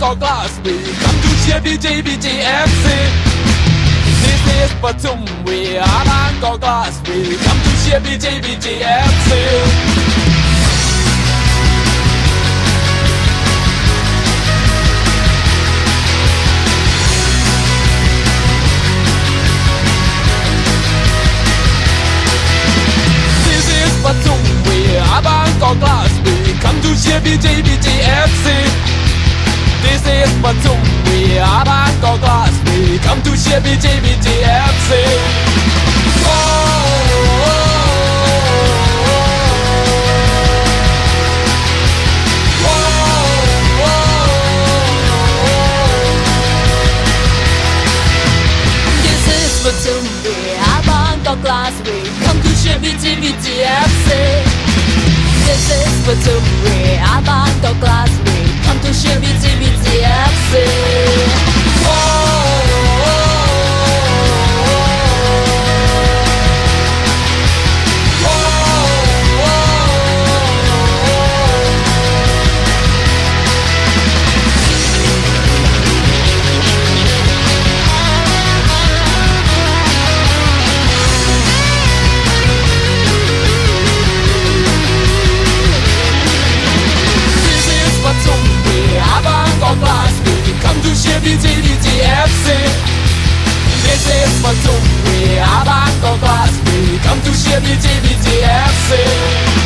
To share BJBJFC. This is Batum. We are Bangkok Glass. We come to share BJBJFC. Batum, we are come to share BJBJFC. We are Bangkok Glass. We come to is Batum, we are Bangkok Glass. We come to share BJBJFC. This is Bangkok Glass. We come to share BJBJFC. любите BTS Вместе с Батум и Абаков Бас Мы там туши BTS